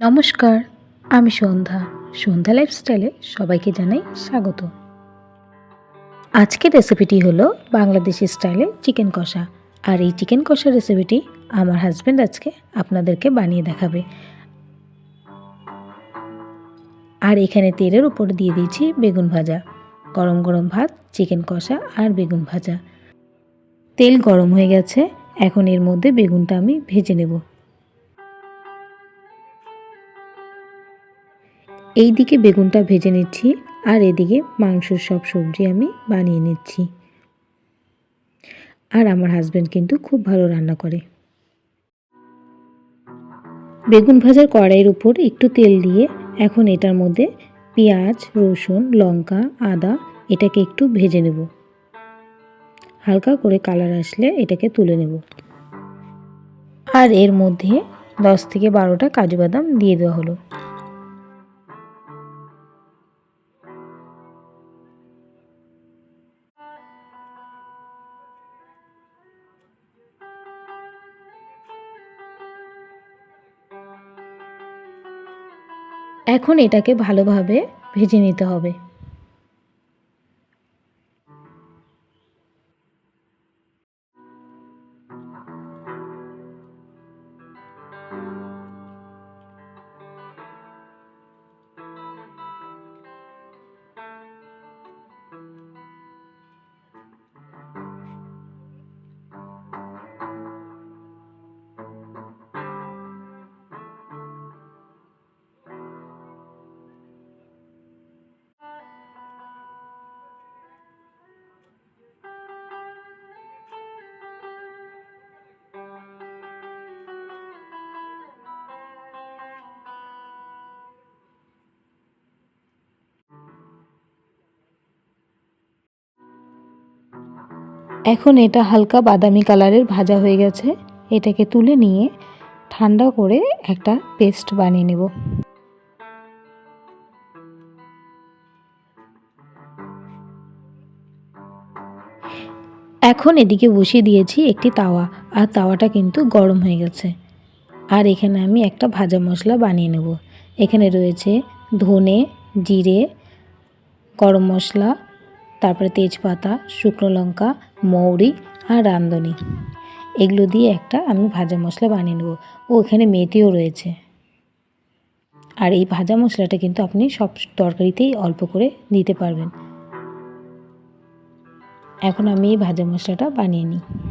নমস্কার, আমি সন্ধ্যা। সন্ধ্যা লাইফস্টাইলে সবাইকে জানাই স্বাগত। আজকের রেসিপিটি হলো বাংলাদেশি স্টাইলে চিকেন কষা। আর এই চিকেন কষা রেসিপিটি আমার হাজব্যান্ড আজকে আপনাদেরকে বানিয়ে দেখাবে। আর এখানে তেলের উপর দিয়ে দিয়েছি বেগুন ভাজা। গরম গরম ভাত চিকেন কষা আর বেগুন ভাজা। তেল গরম হয়ে গেছে, এখন এর মধ্যে বেগুনটা আমি ভেজে নেব। এই দিকে বেগুনটা ভেজে নিচ্ছি, আর এদিকে মাংসর সব সবজি আমি বানিয়ে নিচ্ছি। আর আমার হাজব্যান্ড কিন্তু খুব ভালো রান্না করে। বেগুন ভাজার কড়াইয়ের উপর একটু তেল দিয়ে এখন এটার মধ্যে পেঁয়াজ, রসুন, লঙ্কা, আদা এটাকে একটু ভেজে নেব। হালকা করে কালার আসলে এটাকে তুলে নেব। আর এর মধ্যে দশ থেকে বারোটা কাজু বাদাম দিয়ে দেওয়া হলো। এখন এটাকে ভালোভাবে ভেজে নিতে হবে। এখন এটা হালকা বাদামি কালারের ভাজা হয়ে গেছে। এটাকে তুলে নিয়ে ঠান্ডা করে একটা পেস্ট বানিয়ে নেব। এখন এদিকে বসিয়ে দিয়েছি একটি তাওয়া, আর তাওয়াটা কিন্তু গরম হয়ে গেছে। আর এখানে আমি একটা ভাজা মশলা বানিয়ে নেব। এখানে রয়েছে ধনে, জিরে, গরম মশলা তারপরে তেজপাতা, শুকনো লঙ্কা, মৌরি আর রাঁধুনি। এগুলো দিয়ে একটা আমি ভাজা মশলা বানিয়ে নেব। ও এখানে মেথিও রয়েছে। আর এই ভাজা মশলাটা কিন্তু আপনি সব তরকারিতেই অল্প করে দিতে পারবেন। এখন আমি এই ভাজা মশলাটা বানিয়ে নিই।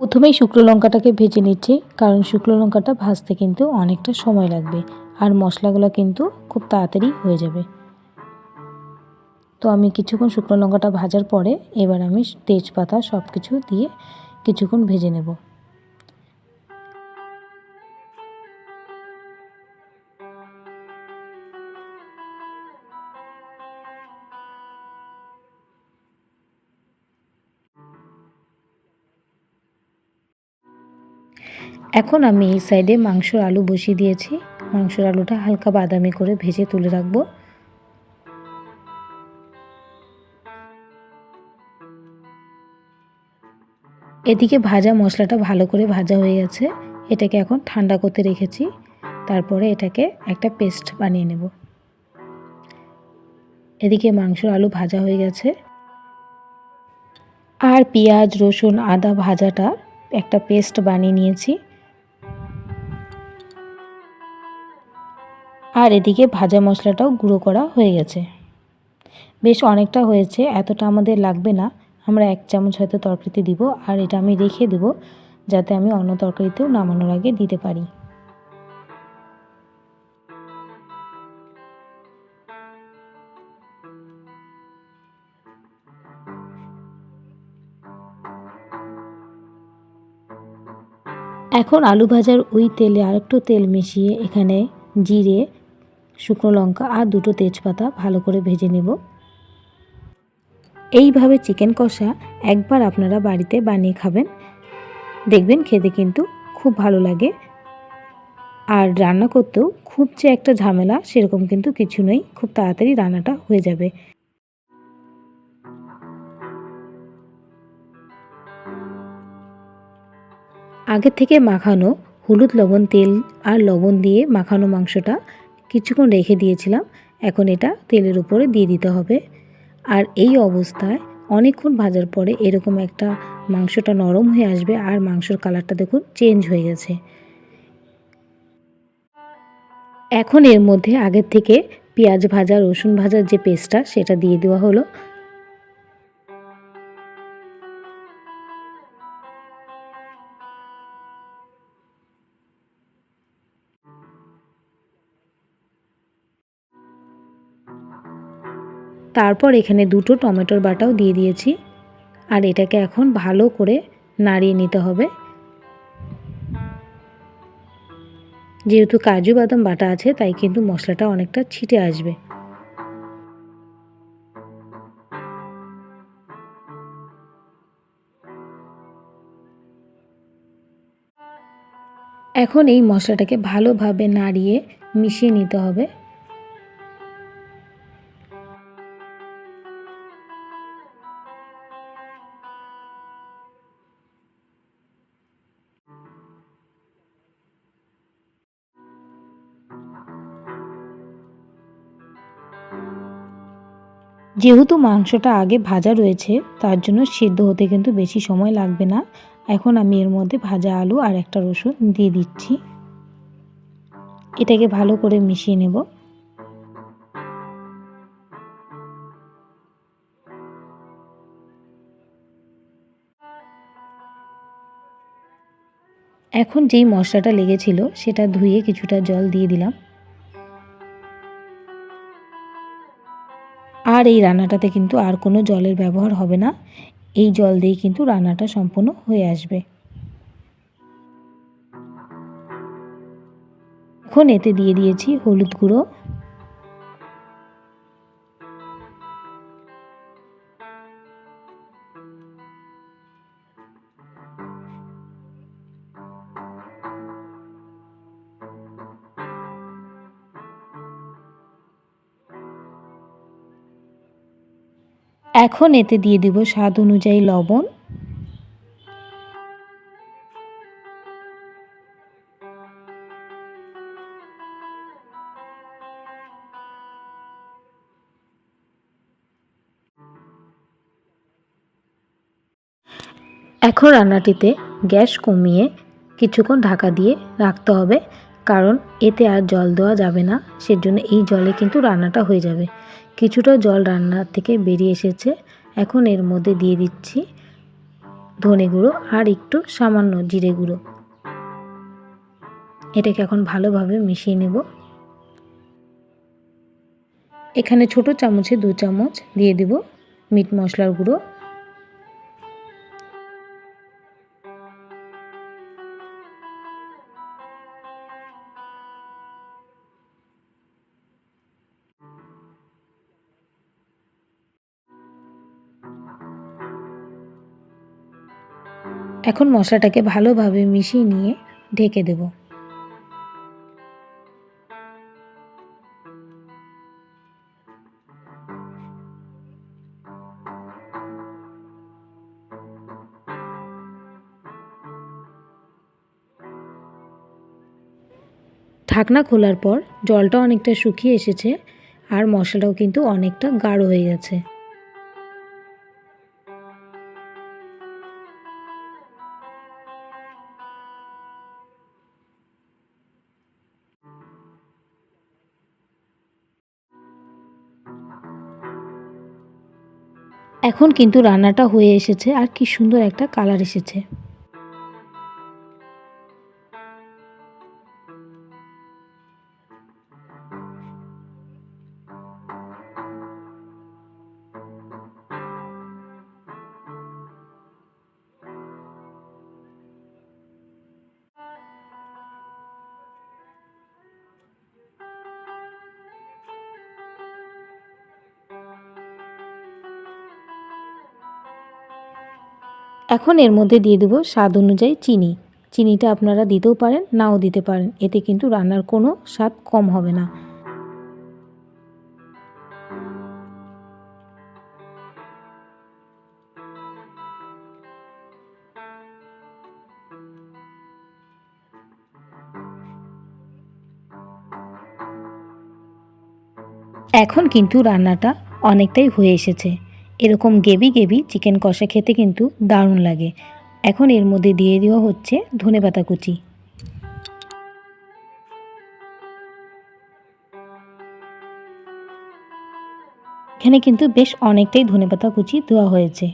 প্রথমেই শুকনো লঙ্কাটাকে ভেজে নিচ্ছি, কারণ শুকনো লঙ্কাটা ভাজতে কিন্তু অনেকটা সময় লাগবে আর মশলাগুলো কিন্তু খুব তাড়াতাড়ি হয়ে যাবে। তো আমি কিছুক্ষণ শুকনো লঙ্কাটা ভাজার পরে এবার আমি তেজপাতা সব কিছু দিয়ে কিছুক্ষণ ভেজে নেব। এখন আমি এই সাইডে মাংসর আলু বসিয়ে দিয়েছি। মাংসর আলুটা হালকা বাদামি করে ভেজে তুলে রাখব। এদিকে ভাজা মশলাটা ভালো করে ভাজা হয়ে গেছে। এটাকে এখন ঠান্ডা করতে রেখেছি। তারপরে এটাকে একটা পেস্ট বানিয়ে নেব। এদিকে মাংস আলু ভাজা হয়ে গেছে। আর পেঁয়াজ, রসুন, আদা ভাজাটা একটা পেস্ট বানিয়ে নিয়েছি। আর এদিকে ভাজা মশলাটাও গুঁড়ো করা হয়ে গেছে। বেশ অনেকটা হয়েছে, এতটা আমাদের লাগবে না। আমরা এক চামচ হয়তো তরকারিতে দিব, আর এটা আমি রেখে দেব যাতে আমি অন্য তরকারিতেও নামানোর আগে দিতে পারি। এখন আলু ভাজার ওই তেলে আরেকটু তেল মিশিয়ে এখানে জিরে, শুকনো লঙ্কা আর দুটো তেজপাতা ভালো করে ভেজে নেব। এইভাবে চিকেন কষা একবার আপনারা বাড়িতে বানিয়ে খাবেন। দেখবেন খেতে কিন্তু খুব ভালো লাগে। আর রান্না করতেও খুব যে একটা ঝামেলা সেরকম কিন্তু কিছু নেই। খুব তাড়াতাড়ি রান্নাটা হয়ে যাবে। আগে থেকে মাখানো হলুদ লবণ তেল আর লবণ দিয়ে মাখানো মাংসটা কিছুক্ষণ রেখে দিয়েছিলাম। এখন এটা তেলের উপরে দিয়ে দিতে হবে। আর এই অবস্থায় অনেকক্ষণ ভাজার পরে এরকম একটা মাংসটা নরম হয়ে আসবে আর মাংসর কালারটা দেখুন চেঞ্জ হয়ে গেছে। এখন এর মধ্যে আগের থেকে পেঁয়াজ ভাজা, রসুন ভাজার যে পেস্টটা সেটা দিয়ে দেওয়া হলো। তারপর এখানে দুটো টমেটোর বাটাও দিয়ে দিয়েছি। আর এটাকে এখন ভালো করে নাড়িয়ে নিতে হবে। যেহেতু কাজু বাদাম বাটা আছে, তাই কিন্তু মশলাটা অনেকটা ছিটে আসবে। এখন এই মশলাটাকে ভালোভাবে নাড়িয়ে মিশিয়ে নিতে হবে। যেহেতু মাংসটা আগে ভাজা রয়েছে, তার জন্য সিদ্ধ হতে কিন্তু বেশি সময় লাগবে না। এখন আমি এর মধ্যে ভাজা আলু আর একটা রসুন দিয়ে দিচ্ছি। এটাকে ভালো করে মিশিয়ে নেব। এখন যেই মশলাটা লেগেছিল, সেটা ধুয়ে কিছুটা জল দিয়ে দিলাম। আর এই রান্নাটাতে কিন্তু আর কোনো জলের ব্যবহার হবে না। এই জল দিয়ে কিন্তু রান্নাটা সম্পূর্ণ হয়ে আসবে। এখন এতে দিয়ে দিয়েছি হলুদ গুঁড়ো। এখন এতে দিয়ে দেব স্বাদ অনুযায়ী লবণ। এখন রান্নাটিতে গ্যাস কমিয়ে কিছুক্ষণ ঢাকা দিয়ে রাখতে হবে, কারণ এতে আর জল দেওয়া যাবে না, সেজন্য এই জলে কিন্তু রান্নাটা হয়ে যাবে। কিছুটা জল রান্নার থেকে বেরিয়ে এসেছে। এখন এর মধ্যে দিয়ে দিচ্ছি ধনে গুঁড়ো আর একটু সামান্য জিরে গুঁড়ো। এটাকে এখন ভালোভাবে মিশিয়ে নেব। এখানে ছোট চামচে দু চামচ দিয়ে দেব মিট মশলার গুঁড়ো। এখন মশলাটাকে ভালোভাবে মিশিয়ে নিয়ে ঢেকে দেব। ঢাকনা খোলার পর জলটা অনেকটা শুকিয়ে এসেছে আর মশলাটাও কিন্তু অনেকটা গাঢ় হয়ে গেছে। এখন কিন্তু রান্নাটা হয়ে এসেছে আর কি সুন্দর একটা কালার এসেছে। এখন এর মধ্যে দিয়ে দেবো স্বাদ অনুযায়ী চিনি। চিনিটা আপনারা দিতেও পারেন, নাও দিতে পারেন। এতে কিন্তু রান্নার কোনো স্বাদ কম হবে না। এখন কিন্তু রান্নাটা অনেকটাই হয়ে এসেছে। এরকম গেবি গেবি চিকেন কষা খেতে কিন্তু দারুণ লাগে। এখন এর মধ্যে দিয়ে দেওয়া হচ্ছে ধনেপাতা কুচি। এখানে কিন্তু বেশ অনেকটাই ধনেপাতা কুচি দেওয়া হয়েছে।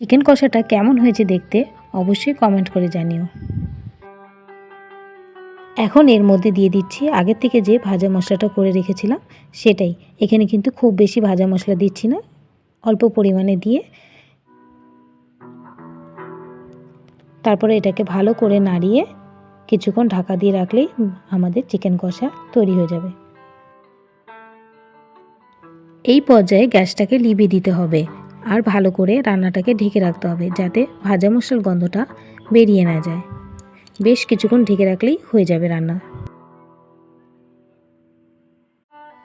চিকেন কষাটা কেমন হয়েছে দেখতে অবশ্যই কমেন্ট করে জানিও। এখন এর মধ্যে দিয়ে দিচ্ছি, আগের থেকে যে ভাজা মশলাটা করে রেখেছিলাম সেটাই। এখানে কিন্তু খুব বেশি ভাজা মশলা দিচ্ছি না, অল্প পরিমাণে দিয়ে। তারপরে এটাকে ভালো করে নাড়িয়ে কিছুক্ষণ ঢাকা দিয়ে রাখলেই আমাদের চিকেন কষা তৈরি হয়ে যাবে। এই পর্যায়ে গ্যাসটাকে লিবিয়ে দিতে হবে। আর ভালো করে রান্নাটাকে ঢেকে রাখতে হবে যাতে ভাজা মশলার গন্ধটা বেরিয়ে না যায়। বেশ কিছুক্ষণ ঢেকে রাখলেই হয়ে যাবে রান্না।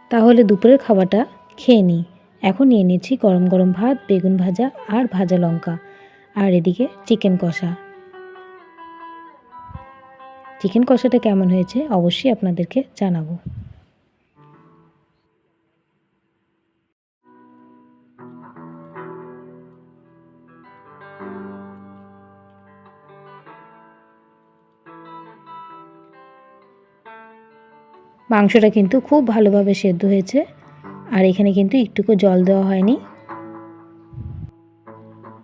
তাহলে দুপুরের খাবারটা খেয়ে নিই। এখন নিয়ে নিচ্ছি গরম গরম ভাত, বেগুন ভাজা আর ভাজা লঙ্কা। আর এদিকে চিকেন কষা। চিকেন কষাটা কেমন হয়েছে অবশ্যই আপনাদেরকে জানাব। মাংসটা কিন্তু খুব ভালোভাবে সেদ্ধ হয়েছে। আর এখানে কিন্তু একটুকু জল দেওয়া হয়নি।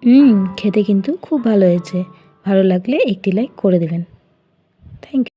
হুম খেতে কিন্তু খুব ভালো হয়েছে। ভালো লাগলে একটি লাইক করে দেবেন। Thank you